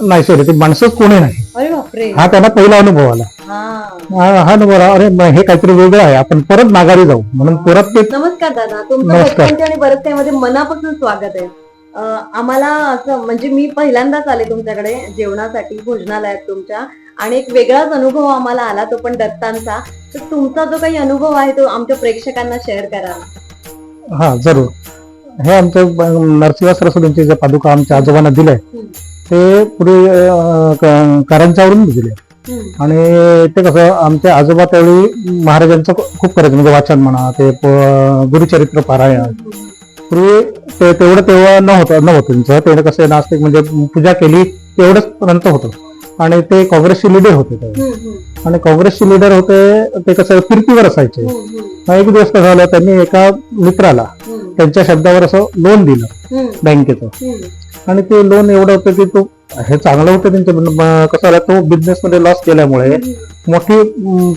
नाही सॉरी ते माणसंच कोणी नाही. अरे बापरे. हा त्यांना पहिला अनुभव आला. हा. हा हा अनुभव आला, अरे म- हे काहीतरी वेगळं आहे. आपण परत माघारी जाऊ. म्हणून परत ते नमस्कार दादा. तुमचं नमस्कार. भटकंती आणि मनापासून स्वागत आहे. अं, आम्हाला असं म्हणजे मी पहिल्यांदाच आले तुमच्याकडे जेवणासाठी भोजनालयात तुमच्या. आणि एक वेगळाच अनुभव आम्हाला आला तो पण दत्तांचा. तर तुमचा जो काही अनुभव आहे तो आमच्या प्रेक्षकांना शेअर करा. हा जरूर. हे आमचे नरसिंह सरस्वतींचे जे पादुका आमच्या आजोबांना दिले हम्म. ते पूर्वी अं, क- कारंजावरून दिले हम्म. आणि ते कसं आमचे आजोबा त्यावेळी महाराजांचं खूप करायचं म्हणजे वाचन म्हणा ते गुरुचरित्र पारायण. पूर्वी ते तेवढं तेव्हा नव्हतं नव्हतं त्यांचं. तेवढं कसं नास्तिक म्हणजे पूजा केली तेवढंच पर्यंत होतं. आणि ते काँग्रेसचे लिडर होते त्यावेळी. हम्म, आणि काँग्रेसचे लिडर होते ते कसं फिरतीवर असायचे. मग एक दिवस कसं झालं त्यांनी एका मित्राला त्यांच्या शब्दावर असं लोन दिलं बँकेचं. आणि ते लोन एवढं होतं की तो हे चांगलं होतं त्यांचं पण, म- कसं झालं तो बिझनेस मध्ये लॉस केल्यामुळे मोठी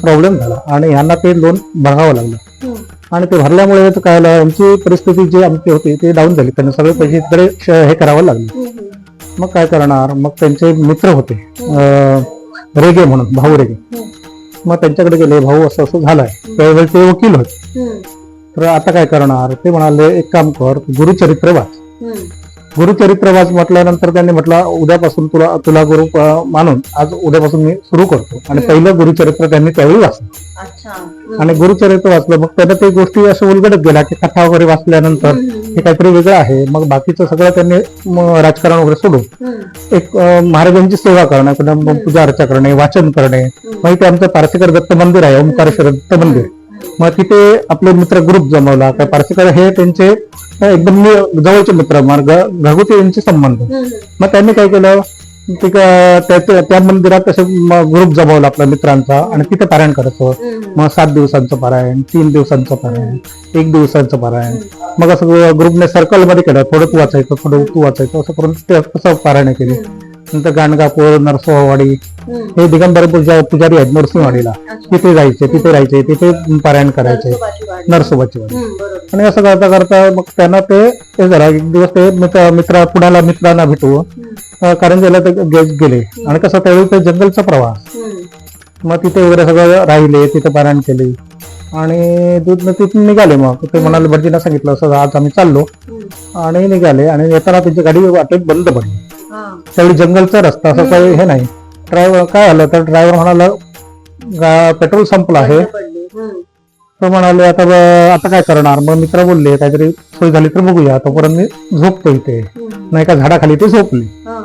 प्रॉब्लेम झाला. आणि ह्यांना ते लोन भरावं लागलं. हम्म. आणि ते भरल्यामुळे काय झालं यांची परिस्थिती जी आमची होती ती डाऊन झाली. त्यांना सगळे पैसे इकडे हे करावं लागलं. हम्म, हम्म. मग काय करणार? मग त्यांचे मित्र होते रेगे म्हणून भाऊ रेगे. मग त्यांच्याकडे गेले भाऊ असं असं झालंय. त्यावेळी ते वकील होते. तर आता काय करणार? ते म्हणाले एक काम कर गुरुचरित्र वाच. गुरुचरित्र वाच म्हटल्यानंतर त्यांनी म्हटलं उद्यापासून तुला तुला गुरु मानून आज उद्यापासून मी सुरू करतो आणि. पहिलं गुरुचरित्र त्यांनी त्यावेळी वाचलं. आणि गुरुचरित्र वाचलं मग त्यांना ते गोष्टी असं उलगडत गेल्या की कथा वगैरे वाचल्यानंतर हे काहीतरी वेगळं आहे मग बाकीचं सगळं त्यांनी राजकारण वगैरे सोडून. एक महाराजांची सेवा करणं. पूजा अर्चा करणे वाचन करणे. मग इथे आमचं पारसीकर दत्त मंदिर आहे ओंकारेश्वर दत्त मंदिर मग तिथे आपले मित्र ग्रुप जमवला. काय पारसीकर हे त्यांचे एकदम जवळचे मित्र मार्ग घरगुती यांचे संबंध. मग त्यांनी काय केलं? त्या- मंदिरात असे ग्रुप जमवला आपल्या मित्रांचा आणि तिथे पारायण करायचं. मग सात दिवसांचं पारायण तीन दिवसांचं पारायण एक दिवसांचं पारायण. मग असं ग्रुपने सर्कलमध्ये केलं. थोडं तू वाचायचं थोडं तू वाचायचं असं करून ते कसं पारायण केली. नंतर गाणगापूर नरसोहवाडी. हे दिगंबर पूजा पुजारी आहेत नरसिंहवाडीला. तिथे जायचे तिथे राहायचे तिथे पारायण करायचे नरसोबाची वाडी. आणि असं करता करता मग त्यांना ते हे झालं एक दिवस ते मित्र मित्र पुण्याला मित्रांना भेटू. अं, कारंजाला ते गेले. आणि कसं त्यावेळी ते जंगलचा प्रवास. मग तिथे वगैरे सगळं राहिले तिथे पारायण केले. आणि दूध तिथून निघाले मग. ते म्हणाले भटजींना सांगितलं असं आज आम्ही चाललो. आणि निघाले. आणि येताना त्यांची गाडी वाटेत बंद पडली. त्यावेळी जंगलचा रस्ता असं काही हे नाही ड्रायव्हर काय झालं तर ड्रायव्हर म्हणाला पेट्रोल संपलं आहे. तर म्हणाले आता आता काय करणार मग मित्र बोलले काहीतरी सोय झाली तर बघूया तोपर्यंत मी झोपतो इथे. नाही का झाडाखाली ते झोपली हा.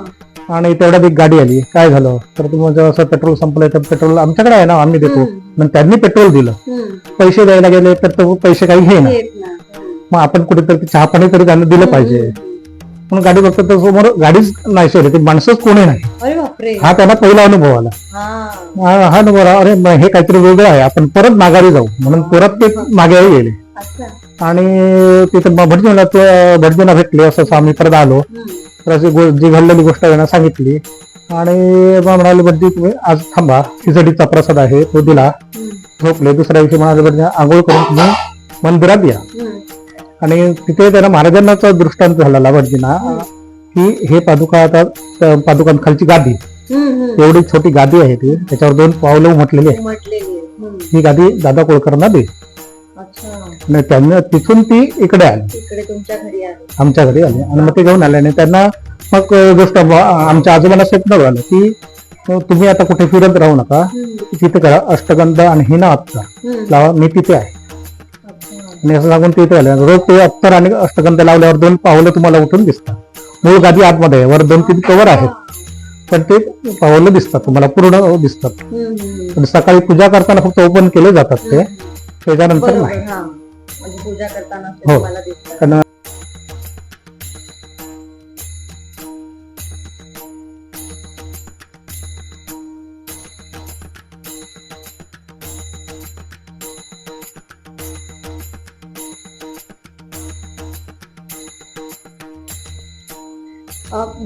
आणि तेवढ्यात एक गाडी आली काय झालं तर तुम्हाला असं पेट्रोल संपलंय तर पेट्रोल आमच्याकडे आहे ना आम्ही देतो. मग त्यांनी पेट्रोल दिलं. पैसे द्यायला गेले तर तो पैसे काही घे ना. मग आपण कुठेतरी चहा पाणी तरी त्यांना दिलं पाहिजे पण गाडी बघतो तर समोर गाडीच नाही सॉरी ते माणसंच कोणी नाही. अरे बापरे. हा त्यांना पहिला अनुभव आला. हा. हा हा अनुभव आला, अरे म- हे काहीतरी वेगळं आहे. आपण परत माघारी जाऊ. म्हणून परत ते मागे गेले. अच्छा. आणि तिथे भटजीला भटजींना भेटले. असं असं आम्ही परत आलो. हम्म. तर अशी गो- जी घडलेली गोष्ट आहे ना सांगितली. आणि मग म्हणाले भटजी तुम्ही आज थांबा. खिचडीचा प्रसाद आहे. तो दिला. हम्म. झोपले. दुसऱ्या दिवशी म्हणाले भटजी आंघोळ करून तुम्ही मंदिरात या. हम्म. आणि तिथे त्यांना महाराजांनाचा दृष्टांत झालेला भटजींना की हे पादुका आता पादुकांखालची गादी. एवढी छोटी गादी आहे ती त्याच्यावर दोन पावलं म्हटलेली आहे. ही गादी दादा कोळकरांना दे त्यांना तिथून ती इकडे आली आमच्या घरी आली आणि मग ते घेऊन आले आणि त्यांना मग गोष्ट आमच्या आजोबांना स्वप्न झालं की तुम्ही आता कुठे फिरत राहू नका. तिथे करा अष्टगंध आणि हिना. लावा मी तिथे आहे. आणि असं सांगून तिथे आले रोज ते अत्तर आणि अष्टगंध लावल्यावर दोन पावलं तुम्हाला उठून दिसतात. मूळ गादी आतमध्ये आहे. वर दोन तीन कवर आहेत पण ते पावलं दिसतात. तुम्हाला पूर्ण दिसतात. पण सकाळी पूजा करताना फक्त ओपन केले जातात ते. त्याच्यानंतर नाही. हा. म्हणजे पूजा करताना ते हो. कारण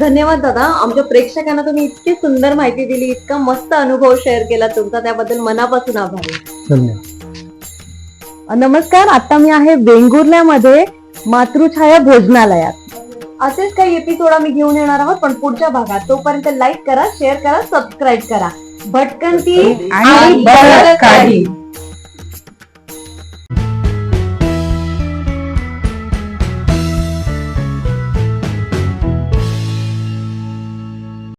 धन्यवाद दादा. आमच्या प्रेक्षकांना तुम्ही इतकी सुंदर माहिती दिली इतका मस्त अनुभव शेअर केला तुमचा. त्याबद्दल मनापासून आभार. धन्यवाद. नमस्कार. आता मी आहे वेंगुर्ल्यामध्ये मातृछाया भोजनालयात. असेच काही एपिसोड आम्ही घेऊन येणार आहोत पण पुढच्या भागात. तोपर्यंत लाईक करा शेअर करा सबस्क्राईब करा. भटकंती आणि